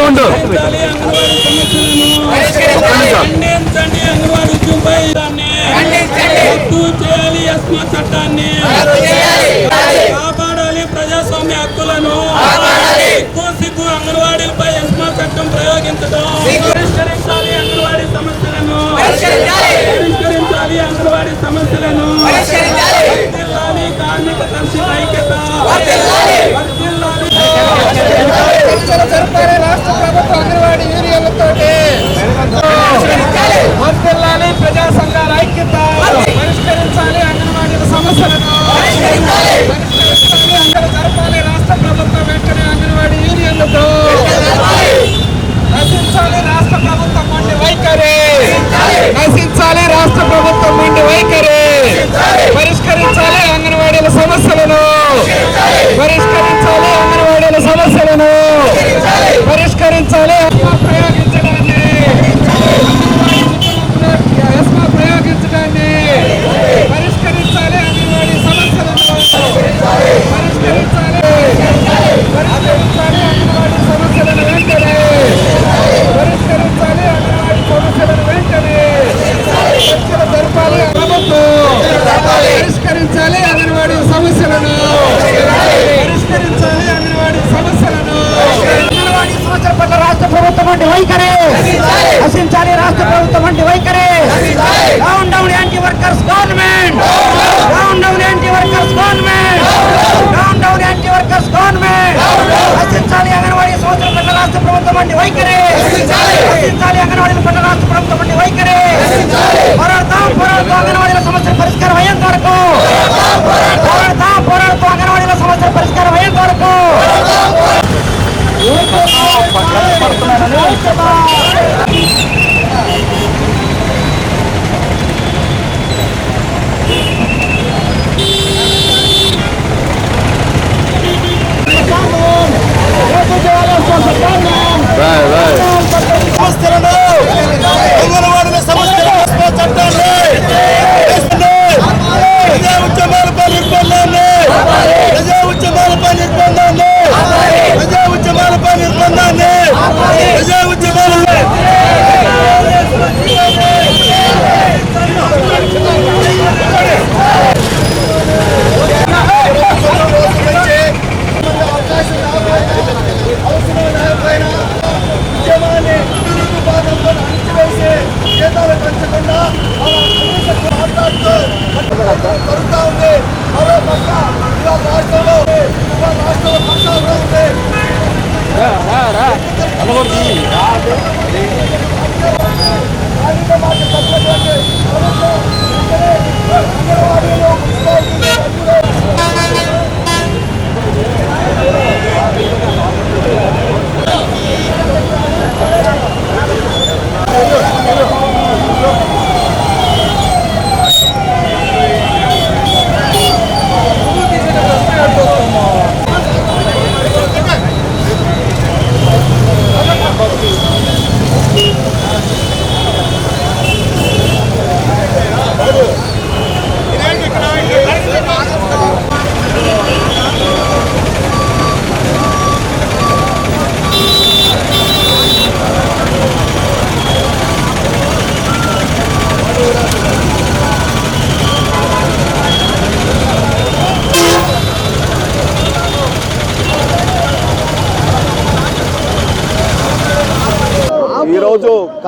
ఉండు ఉండు సమస్యలను పరిష్కరించాలి ఎస్మా ప్రయోగించడాన్ని ఎస్మా ప్రయోగించడాన్ని పరిష్కరించాలి అంగన్వాడీ సమస్యలను పరిష్కరించాలి పరిష్కరించాలి అంగన్వాడీ సమస్యలను వెంటనే పరిష్కరించాలి అంగన్వాడీ సమస్యలను వెంటనే చర్చలు జరపాలి ప్రభుత్వం పరిష్కరించాలి అంగన్వాడీ సమస్యలను పరిష్కరించాలి అంగన్వాడీ సమస్యలను అంగన్వాడీ సమస్యల పట్ల రాష్ట్ర ప్రభుత్వం వంటి వైఖరి నశించాలి రాష్ట్ర ప్రభుత్వం వంటి వైఖరి down down anti workers government down down anti workers government down down anti workers government నశించాలి అంగన్వాడీ సమస్యల పట్ల రాష్ట్ర ప్రభుత్వం వంటి వైఖరి. రక్షించాలి అంగన్వాడీల పట్ల రాష్ట్ర ప్రభుత్వం వంటి వైఖరి. పోరాడతాం పోరాడుతూ అంగన్వాడీల సమస్యల పరిష్కారం అయ్యేంత వరకు. పోరాడతాం పోరాడుతూ అంగన్వాడీల సమస్యల పరిష్కారం అయ్యేంత వరకు.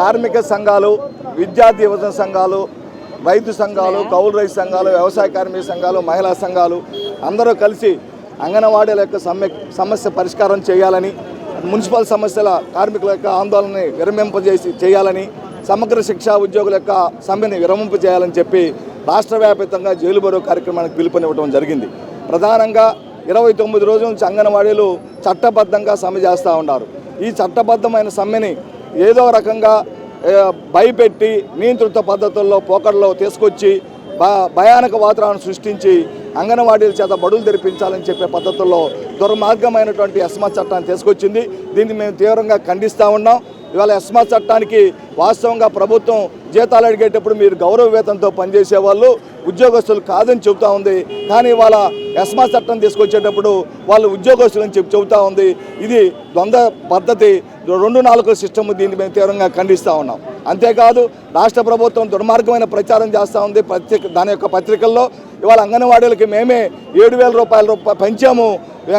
కార్మిక సంఘాలు విద్యార్థి యువజన సంఘాలు రైతు సంఘాలు కౌలు రైతు సంఘాలు వ్యవసాయ కార్మిక సంఘాలు మహిళా సంఘాలు అందరూ కలిసి అంగన్వాడీల యొక్క సమ్మె సమస్య పరిష్కారం చేయాలని మున్సిపల్ సమస్యల కార్మికుల యొక్క ఆందోళనని విరమింపజేసి చేయాలని సమగ్ర శిక్షా ఉద్యోగుల యొక్క సమ్మెని విరమింపజేయాలని చెప్పి రాష్ట్ర వ్యాప్తంగా జైలు బరో కార్యక్రమానికి పిలుపునివ్వడం జరిగింది. ప్రధానంగా ఇరవై తొమ్మిది రోజుల నుంచి అంగన్వాడీలు చట్టబద్ధంగా సమ్మె చేస్తూ ఉన్నారు. ఈ చట్టబద్ధమైన సమ్మెని ఏదో రకంగా భయపెట్టి నియంత్రిత పద్ధతుల్లో పోకడలో తీసుకొచ్చి భయానక వాతావరణం సృష్టించి అంగన్వాడీల చేత బడులు తెరిపించాలని చెప్పే పద్ధతుల్లో దుర్మార్గమైనటువంటి ఎస్మా చట్టాన్ని తీసుకొచ్చింది. దీన్ని మేము తీవ్రంగా ఖండిస్తూ ఉన్నాం. ఇవాళ ఎస్మా చట్టానికి వాస్తవంగా ప్రభుత్వం జీతాలు అడిగేటప్పుడు మీరు గౌరవ వేతంతో పనిచేసే వాళ్ళు ఉద్యోగస్తులు కాదని చెబుతా ఉంది. కానీ వాళ్ళ ఎస్మా చట్టం తీసుకొచ్చేటప్పుడు వాళ్ళు ఉద్యోగస్తులని చెప్పి చెబుతా ఉంది. ఇది ద్వంద్వ పద్ధతి. రెండు నాలుగు సిస్టమ్ దీన్ని మేము తీవ్రంగా ఖండిస్తూ ఉన్నాం. అంతేకాదు రాష్ట్ర ప్రభుత్వం దుర్మార్గమైన ప్రచారం చేస్తూ ఉంది. పత్రిక దాని యొక్క పత్రికల్లో ఇవాళ అంగన్వాడీలకి మేమే ఏడు వేల రూపాయల రూపాయలు పెంచాము.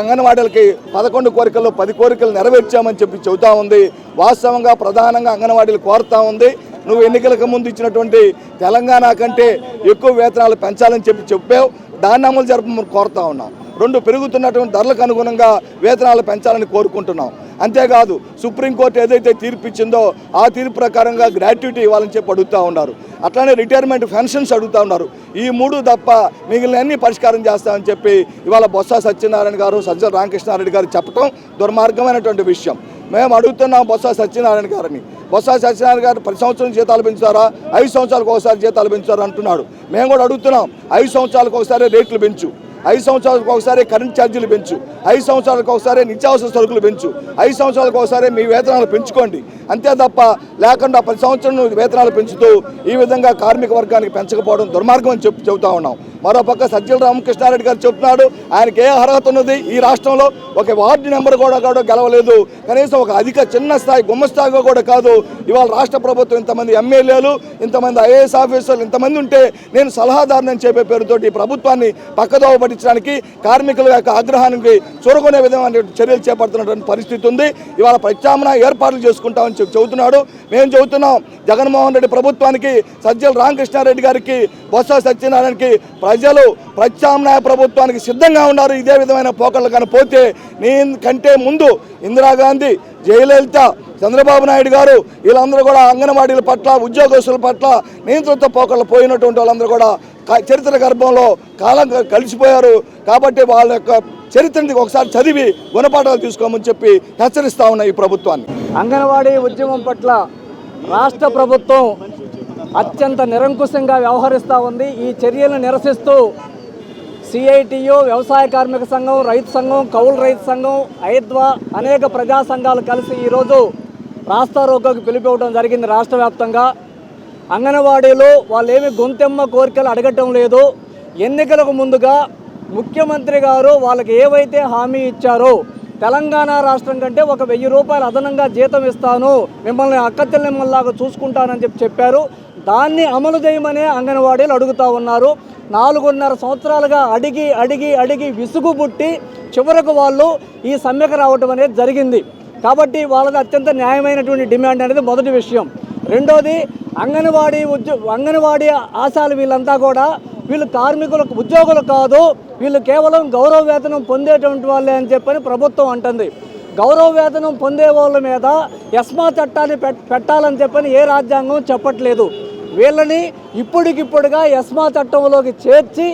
అంగన్వాడీలకి పదకొండు కోరికల్లో పది కోరికలు నెరవేర్చామని చెప్పి చెబుతా ఉంది. వాస్తవంగా ప్రధానంగా అంగన్వాడీలు కోరుతా ఉంది. నువ్వు ఎన్నికలకు ముందు ఇచ్చినటువంటి తెలంగాణ కంటే ఎక్కువ వేతనాలు పెంచాలని చెప్పి చెప్పావు. దాన్ని అమలు జరపమని కోరుతా ఉన్నాం. రెండు పెరుగుతున్నటువంటి ధరలకు అనుగుణంగా వేతనాలు పెంచాలని కోరుకుంటున్నాం. అంతేకాదు సుప్రీంకోర్టు ఏదైతే తీర్పు ఇచ్చిందో ఆ తీర్పు ప్రకారంగా గ్రాట్యుటీ ఇవ్వాలని చెప్పి అడుగుతూ ఉన్నారు. అట్లానే రిటైర్మెంట్ పెన్షన్స్ అడుగుతూ ఉన్నారు. ఈ మూడు తప్ప మిగిలిన అన్ని పరిష్కారం చేస్తామని చెప్పి ఇవాళ బొత్స సత్యనారాయణ గారు సజ్జల రామకృష్ణారెడ్డి గారు చెప్పడం దుర్మార్గమైనటువంటి విషయం. మేము అడుగుతున్నాం బొత్స సత్యనారాయణ గారిని. బొత్స సత్యనారాయణ గారు ప్రతి సంవత్సరం జీతాలు పెంచుతారా? ఐదు సంవత్సరాలకు ఒకసారి జీతాలు పెంచుతారా అంటున్నాడు. మేము కూడా అడుగుతున్నాం ఐదు సంవత్సరాలకు ఒకసారి రేట్లు పెంచు. ఐదు సంవత్సరాలకు ఒకసారి కరెంట్ ఛార్జీలు పెంచు. ఐదు సంవత్సరాలకు ఒకసారి నిత్యావసర సరుకులు పెంచు. ఐదు సంవత్సరాలకు ఒకసారి మీ వేతనాలు పెంచుకోండి. అంతే తప్ప లేకుండా పది సంవత్సరం వేతనాలు పెంచుతూ ఈ విధంగా కార్మిక వర్గానికి పెంచకపోవడం దుర్మార్గం అని చెప్పి చెబుతా ఉన్నాం. మరోపక్క సజ్జల రామకృష్ణారెడ్డి గారు చెప్తున్నాడు ఆయనకి ఏ అర్హత ఉన్నది ఈ రాష్ట్రంలో? ఒక వార్డు నెంబర్ కూడా కూడా గెలవలేదు. కనీసం ఒక అధిక చిన్న స్థాయి గుమ్మస్థాయిగా కూడా కాదు. ఇవాళ రాష్ట్ర ప్రభుత్వం ఇంతమంది ఎమ్మెల్యేలు ఇంతమంది ఐఏఎస్ ఆఫీసర్లు ఇంతమంది ఉంటే నేను సలహాదారుని చెప్పే పేరుతోటి ఈ ప్రభుత్వాన్ని పక్కదోవ పట్టించడానికి కార్మికుల యొక్క ఆగ్రహానికి చూరగొనే విధమైన చర్యలు చేపడుతున్నటువంటి పరిస్థితి ఉంది. ఇవాళ ప్రత్యామ్నాయ ఏర్పాట్లు చేసుకుంటామని చెప్పి చెబుతున్నాడు. మేము చెబుతున్నాం జగన్మోహన్ రెడ్డి ప్రభుత్వానికి సజ్జల రామకృష్ణారెడ్డి గారికి బొత్స సత్యనారాయణకి ప్రజలు ప్రత్యామ్నాయ ప్రభుత్వానికి సిద్ధంగా ఉన్నారు. ఇదే విధమైన పోకళ్ళు కానీ పోతే నేను కంటే ముందు ఇందిరాగాంధీ జయలలిత చంద్రబాబు నాయుడు గారు వీళ్ళందరూ కూడా అంగన్వాడీల పట్ల ఉద్యోగస్తుల పట్ల నియంత్రిత పోకళ్ళు పోయినటువంటి వాళ్ళందరూ కూడా చరిత్ర గర్భంలో కాలం కలిసిపోయారు. కాబట్టి వాళ్ళ యొక్క చరిత్రని ఒకసారి చదివి గుణపాఠాలు తీసుకోమని చెప్పి హెచ్చరిస్తా ఉన్నాయి ఈ ప్రభుత్వాన్ని. అంగన్వాడీ ఉద్యమం పట్ల రాష్ట్ర ప్రభుత్వం అత్యంత నిరంకుశంగా వ్యవహరిస్తూ ఉంది. ఈ చర్యలను నిరసిస్తూ సిఐటియు వ్యవసాయ కార్మిక సంఘం రైతు సంఘం కౌలు రైతు సంఘం ఐద్వా అనేక ప్రజా సంఘాలు కలిసి ఈరోజు రాస్తా రోకోకి పిలిపివ్వడం జరిగింది రాష్ట్ర వ్యాప్తంగా. అంగన్వాడీలు వాళ్ళేమి గొంతెమ్మ కోరికలు అడగటం లేదు. ఎన్నికలకు ముందుగా ముఖ్యమంత్రి గారు వాళ్ళకి ఏవైతే హామీ ఇచ్చారో తెలంగాణ రాష్ట్రం కంటే ఒక వెయ్యి రూపాయలు అదనంగా జీతం ఇస్తాను. మిమ్మల్ని అక్కచెల్లెమ్మల్లాగా చూసుకుంటానని చెప్పి చెప్పారు. దాన్ని అమలు చేయమనే అంగన్వాడీలు అడుగుతూ ఉన్నారు. నాలుగున్నర సంవత్సరాలుగా అడిగి అడిగి అడిగి విసుగు పుట్టి చివరకు వాళ్ళు ఈ సమ్మెకు రావటం అనేది జరిగింది. కాబట్టి వాళ్ళది అత్యంత న్యాయమైనటువంటి డిమాండ్ అనేది మొదటి విషయం. రెండోది అంగన్వాడీ ఉద్యో అంగన్వాడీ ఆశాలు వీళ్ళంతా కూడా వీళ్ళు కార్మికులకు ఉద్యోగులు కాదు వీళ్ళు కేవలం గౌరవ వేతనం పొందేటువంటి వాళ్ళే అని చెప్పని ప్రభుత్వం అంటుంది. గౌరవ వేతనం పొందే వాళ్ళ మీద ఎస్మా చట్టాన్ని పెట్టాలని చెప్పని ఏ రాజ్యాంగం చెప్పట్లేదు. వీళ్ళని ఇప్పటికిప్పుడుగా ఎస్మా చట్టంలోకి చేర్చి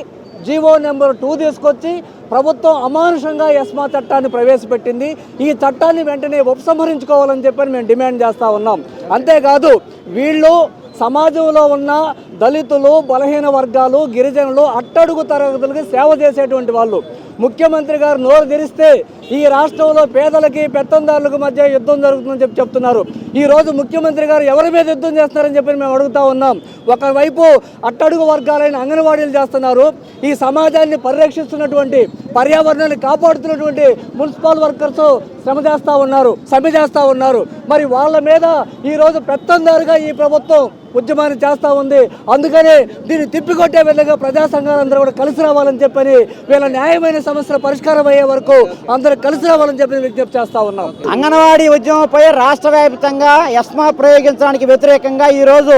జీవో నెంబర్ టూ తీసుకొచ్చి ప్రభుత్వం అమానుషంగా ఎస్మా చట్టాన్ని ప్రవేశపెట్టింది. ఈ చట్టాన్ని వెంటనే ఉపసంహరించుకోవాలని చెప్పని మేము డిమాండ్ చేస్తూ ఉన్నాం. అంతేకాదు వీళ్ళు సమాజంలో ఉన్న దళితులు బలహీన వర్గాలు గిరిజనులు అట్టడుగు తరగతులకి సేవ చేసేటువంటి వాళ్ళు. ముఖ్యమంత్రి గారు నోరు తెరిస్తే ఈ రాష్ట్రంలో పేదలకి పెత్తందారులకు మధ్య యుద్ధం జరుగుతుందని చెప్పి చెప్తున్నారు. ఈరోజు ముఖ్యమంత్రి గారు ఎవరి మీద యుద్ధం చేస్తున్నారని చెప్పి మేము అడుగుతా ఉన్నాం. ఒకవైపు అట్టడుగు వర్గాలైన అంగన్వాడీలు చేస్తున్నారు. ఈ సమాజాన్ని పరిరక్షిస్తున్నటువంటి పర్యావరణాన్ని కాపాడుతున్నటువంటి మున్సిపల్ వర్కర్స్ శ్రమ చేస్తూ ఉన్నారు సమ్మె చేస్తూ ఉన్నారు. మరి వాళ్ళ మీద ఈరోజు పెత్తందారుగా ఈ ప్రభుత్వం ఉద్యమాన్ని చేస్తూ ఉంది. అందుకనే దీన్ని తిప్పికొట్టే విధంగా ప్రజా సంఘాలందరూ కూడా కలిసి రావాలని చెప్పని వీళ్ళ న్యాయమైన సమస్యల పరిష్కారం అయ్యే వరకు అందరూ కలిసి రావాలని చెప్పి విజ్ఞప్తి చేస్తూ ఉన్నాం. అంగన్వాడీ ఉద్యమంపై రాష్ట్ర వ్యాప్తంగా ఎస్మా ప్రయోగించడానికి వ్యతిరేకంగా ఈరోజు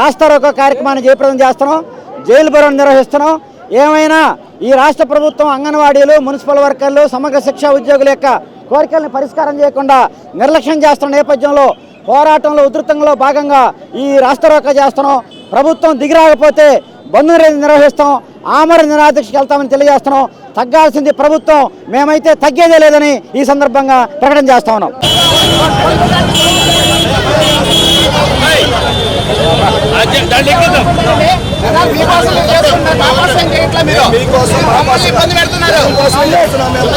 రాష్ట్ర కార్యక్రమాన్ని జయప్రదం చేస్తున్నాం. జైలు బరం నిర్వహిస్తున్నాం. ఏమైనా ఈ రాష్ట్ర ప్రభుత్వం అంగన్వాడీలు మున్సిపల్ వర్కర్లు సమగ్ర శిక్షా ఉద్యోగుల యొక్క కోరికలను పరిష్కారం చేయకుండా నిర్లక్ష్యం చేస్తున్న నేపథ్యంలో పోరాటంలో ఉధృతంలో భాగంగా ఈ రాష్ట్ర రోక చేస్తున్నాం. ప్రభుత్వం దిగిరాకపోతే బంధు నిర్వహిస్తాం. ఆమర నిరాదీక్షకు వెళ్తామని తెలియజేస్తున్నాం. తగ్గాల్సింది ప్రభుత్వం. మేమైతే తగ్గేదే లేదని ఈ సందర్భంగా ప్రకటన చేస్తా ఉన్నాం కోసం మీకోసం చేస్తున్నాం మేము.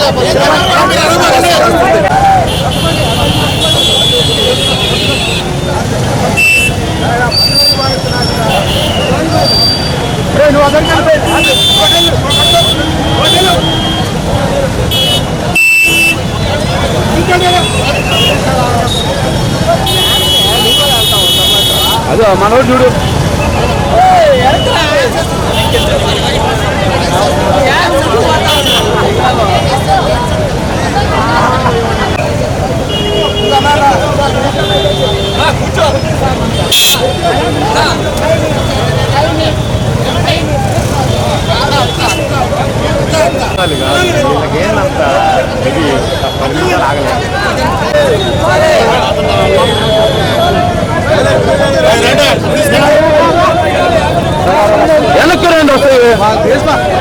మనోడు చూడు. రండి వస్తాయి